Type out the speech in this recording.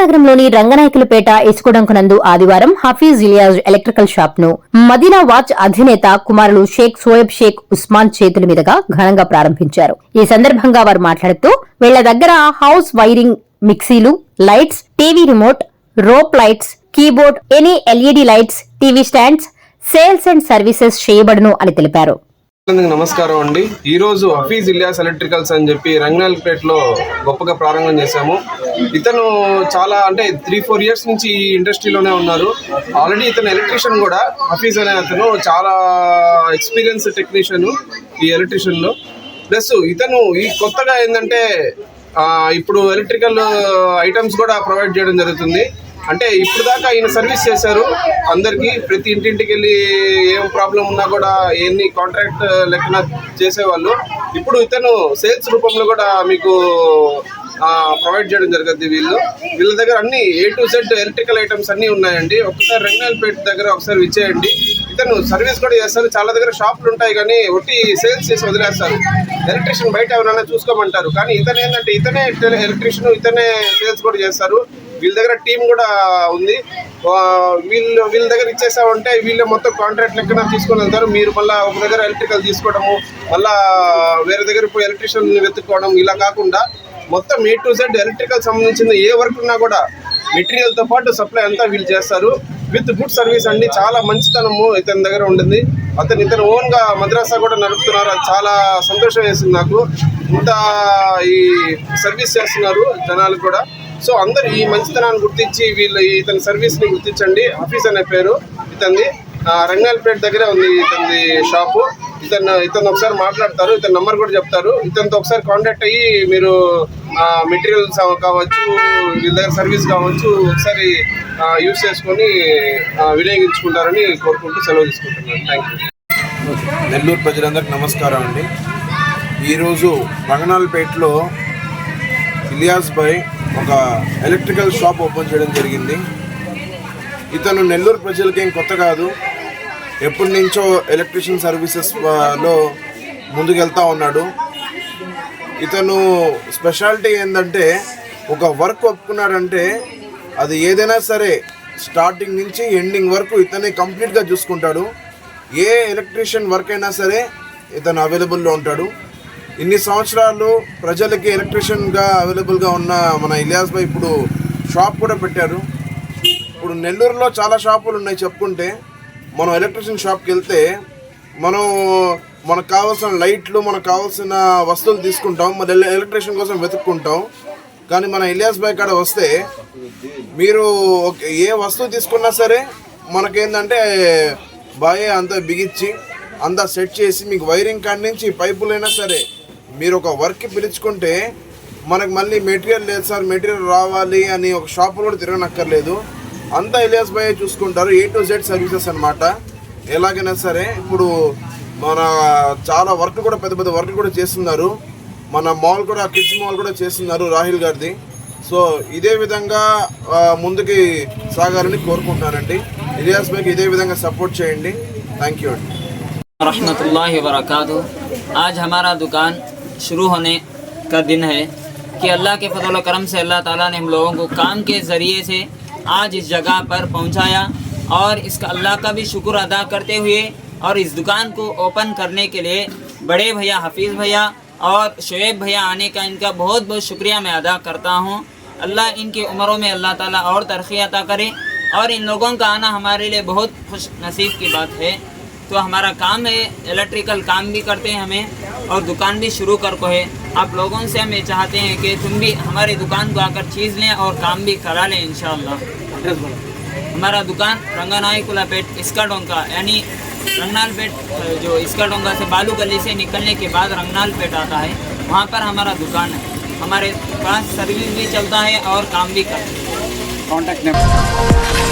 నగరంలోని రంగనాయకులపేట ఇసుకుడంకునందు ఆదివారం హఫీజ్ ఇలియాజ్ ఎలక్ట్రికల్ షాప్ను మదీనా వాచ్ అధినేత కుమారులు షేక్ సోయబ్ షేక్ ఉస్మాన్ చేతుల మీదుగా ఘనంగా ప్రారంభించారు. ఈ సందర్భంగా వారు మాట్లాడుతూ వీళ్ళ దగ్గర హౌస్ వైరింగ్ మిక్సీలు lights TV remote rope lights keyboard any LED lights TV stands sales and services చేయబడును అని తెలిపారు. నమస్కారం అండి. ఈరోజు హఫీజ్ ఇలియాస్ ఎలక్ట్రికల్స్ అని చెప్పి రంగనాల్పేటలో గొప్పగా ప్రారంభం చేశాము. ఇతను చాలా అంటే త్రీ ఫోర్ ఇయర్స్ నుంచి ఈ ఇండస్ట్రీలోనే ఉన్నారు. ఆల్రెడీ ఇతను ఎలక్ట్రీషియన్ కూడా. హఫీజ్ అనే అతను చాలా ఎక్స్పీరియన్స్ టెక్నీషియన్ ఈ ఎలక్ట్రీషియన్లో ప్లస్ ఇతను ఈ కొత్తగా ఏంటంటే ఇప్పుడు ఎలక్ట్రికల్ ఐటమ్స్ కూడా ప్రొవైడ్ చేయడం జరుగుతుంది. అంటే ఇప్పుడు దాకా ఆయన సర్వీస్ చేశారు. అందరికీ ప్రతి ఇంటింటికి వెళ్ళి ఏం ప్రాబ్లం ఉన్నా కూడా ఎన్ని కాంట్రాక్ట్ లెక్కన చేసేవాళ్ళు. ఇప్పుడు ఇతను సేల్స్ రూపంలో కూడా మీకు ప్రొవైడ్ చేయడం జరుగుతుంది వీళ్ళు. వీళ్ళ దగ్గర అన్ని A to Z electrical items అన్నీ ఉన్నాయండి. ఒకసారి రంగనాయలపేట దగ్గర ఒకసారి విచ్చేయండి. ఇతను సర్వీస్ కూడా చేస్తారు. చాలా దగ్గర షాపులు ఉంటాయి కానీ ఒట్టి సేల్స్ చేసి వదిలేస్తారు. ఎలక్ట్రీషియన్ బయట ఎవరైనా చూసుకోమంటారు. కానీ ఇతను ఏంటంటే ఇతనే ఎలక్ట్రీషియన్ ఇతనే సేల్స్ కూడా చేస్తారు. వీళ్ళ దగ్గర టీం కూడా ఉంది. వీళ్ళు వీళ్ళ దగ్గర ఇచ్చేసామంటే వీళ్ళు మొత్తం కాంట్రాక్ట్ లెక్కన తీసుకొని వెళ్తారు. మీరు మళ్ళీ ఒక దగ్గర ఎలక్ట్రికల్ తీసుకోవడము మళ్ళీ వేరే దగ్గర పోయి ఎలక్ట్రీషియన్ వెతుక్కోవడం ఇలా కాకుండా మొత్తం ఏ టు జెడ్ ఎలక్ట్రికల్ సంబంధించిన ఏ వర్క్ ఉన్నా కూడా మెటీరియల్తో పాటు సప్లై అంతా వీళ్ళు చేస్తారు. విత్ గుడ్ సర్వీస్ అండి. చాలా మంచితనము ఇతని దగ్గర ఉంటుంది అతను ఇతను ఓన్గా మద్రాసా కూడా నడుపుతున్నారు. అది చాలా సంతోషం వేసింది నాకు. ఇంత ఈ సర్వీస్ చేస్తున్నారు జనాలు కూడా. సో అందరు ఈ మంచితనాన్ని గుర్తించి వీళ్ళు ఇతని సర్వీస్ని గుర్తించండి. ఆఫీస్ అనే పేరు ఇతనిది. రంగాలపేట దగ్గర ఉంది ఇతని షాపు. ఇతను ఇతను ఒకసారి మాట్లాడతారు ఇతని నంబర్ కూడా చెప్తారు. ఇతనితో ఒకసారి కాంటాక్ట్ అయ్యి మీరు మెటీరియల్స్ కావచ్చు వీళ్ళ దగ్గర సర్వీస్ కావచ్చు ఒకసారి యూస్ చేసుకొని వినియోగించుకుంటారని కోరుకుంటూ సెలవు తీసుకుంటున్నాను. థ్యాంక్ యూ నెల్లూరు ప్రజలందరికీ నమస్కారం అండి. ఈరోజు రంగనాలపేటలో ఇలియాస్ బై ఒక ఎలక్ట్రికల్ షాప్ ఓపెన్ చేయడం జరిగింది. ఇతను నెల్లూరు ప్రజలకి ఏం కొత్త కాదు. ఎప్పటి నుంచో ఎలక్ట్రిషియన్ సర్వీసెస్ ముందుకెళ్తా ఉన్నాడు. ఇతను స్పెషాలిటీ ఏంటంటే ఒక వర్క్ ఒప్పుకున్నాడంటే అది ఏదైనా సరే స్టార్టింగ్ నుంచి ఎండింగ్ వరకు ఇతనే కంప్లీట్గా చూసుకుంటాడు. ఏ ఎలక్ట్రీషియన్ వర్క్ అయినా సరే ఇతను అవైలబుల్లో ఉంటాడు. ఇన్ని సంవత్సరాలు ప్రజలకి ఎలక్ట్రీషియన్గా అవైలబుల్గా ఉన్న మన ఇలియాస్ భాయ్ ఇప్పుడు షాప్ కూడా పెట్టారు. ఇప్పుడు నెల్లూరులో చాలా షాపులు ఉన్నాయి చెప్పుకుంటే. మనం ఎలక్ట్రిషియన్ షాప్కి వెళ్తే మనం మనకు కావాల్సిన లైట్లు మనకు కావాల్సిన వస్తువులు తీసుకుంటాం. మరి ఎల- ఎలక్ట్రీషియన్ కోసం వెతుక్కుంటాం. కానీ మన ఇలియాస్ బాయ్ కాడ వస్తే మీరు ఏ వస్తువు తీసుకున్నా సరే మనకేందంటే బాయే అంతా బిగించి అంతా సెట్ చేసి మీకు వైరింగ్ కాడి నుంచి పైపులైనా సరే మీరు ఒక వర్క్ పిలుచుకుంటే మనకు మళ్ళీ మెటీరియల్ లేదు సార్ మెటీరియల్ రావాలి అని ఒక షాపులో కూడా తిరగనక్కర్లేదు అంతా ఇలియాస్ బాయ్ చూసుకుంటారు ఏ టు జెడ్ సర్వీసెస్ అన్నమాట ఎలాగైనా సరే ఇప్పుడు మన చాలా వర్క్ కూడా పెద్ద పెద్ద వర్క్ కూడా చేస్తున్నారు మన మాల్ కూడా కిడ్స్ మాల్ కూడా చేస్తున్నారు రాహిల్ గారిది సో ఇదే విధంగా ఆ, ముందుకి సాగాలని కోరుకుంటున్నానండి ఇలియాస్ బాయ్కి ఇదే విధంగా సపోర్ట్ చేయండి థ్యాంక్ యూ అండి रहमतुल्लाहि वबरकातुहू आज हमारा दुकान शुरू होने का दिन है कि अल्लाह के फजल करम से अल्लाह ताला ने हम लोगों को काम के ज़रिए से आज इस जगह पर पहुँचाया और इसका अल्लाह का भी शुक्र अदा करते हुए और इस दुकान को ओपन करने के लिए बड़े भैया, हफीज़ भैया और शुएब भैया आने का इनका बहुत बहुत शुक्रिया मैं अदा करता हूँ। अल्लाह इनकी उम्रों में अल्लाह ताला और तरक्की अता करे और इन लोगों का आना हमारे लिए बहुत खुश नसीब की बात है। तो हमारा काम है इलेक्ट्रिकल काम भी करते हैं हमें, और दुकान भी शुरू कर को है। आप लोगों से हम ये चाहते हैं कि तुम भी हमारी दुकान को आकर चीज़ लें और काम भी करा लें इन हमारा दुकान रंगानाई कुला पेट इसका डोंका यानी रंगनाल पेट, जो इसका डोंगा से बालू गली से निकलने के बाद रंगनाल पेट आता है, वहाँ पर हमारा दुकान है। हमारे पास सर्विस भी चलता है और काम भी करता है। Contact number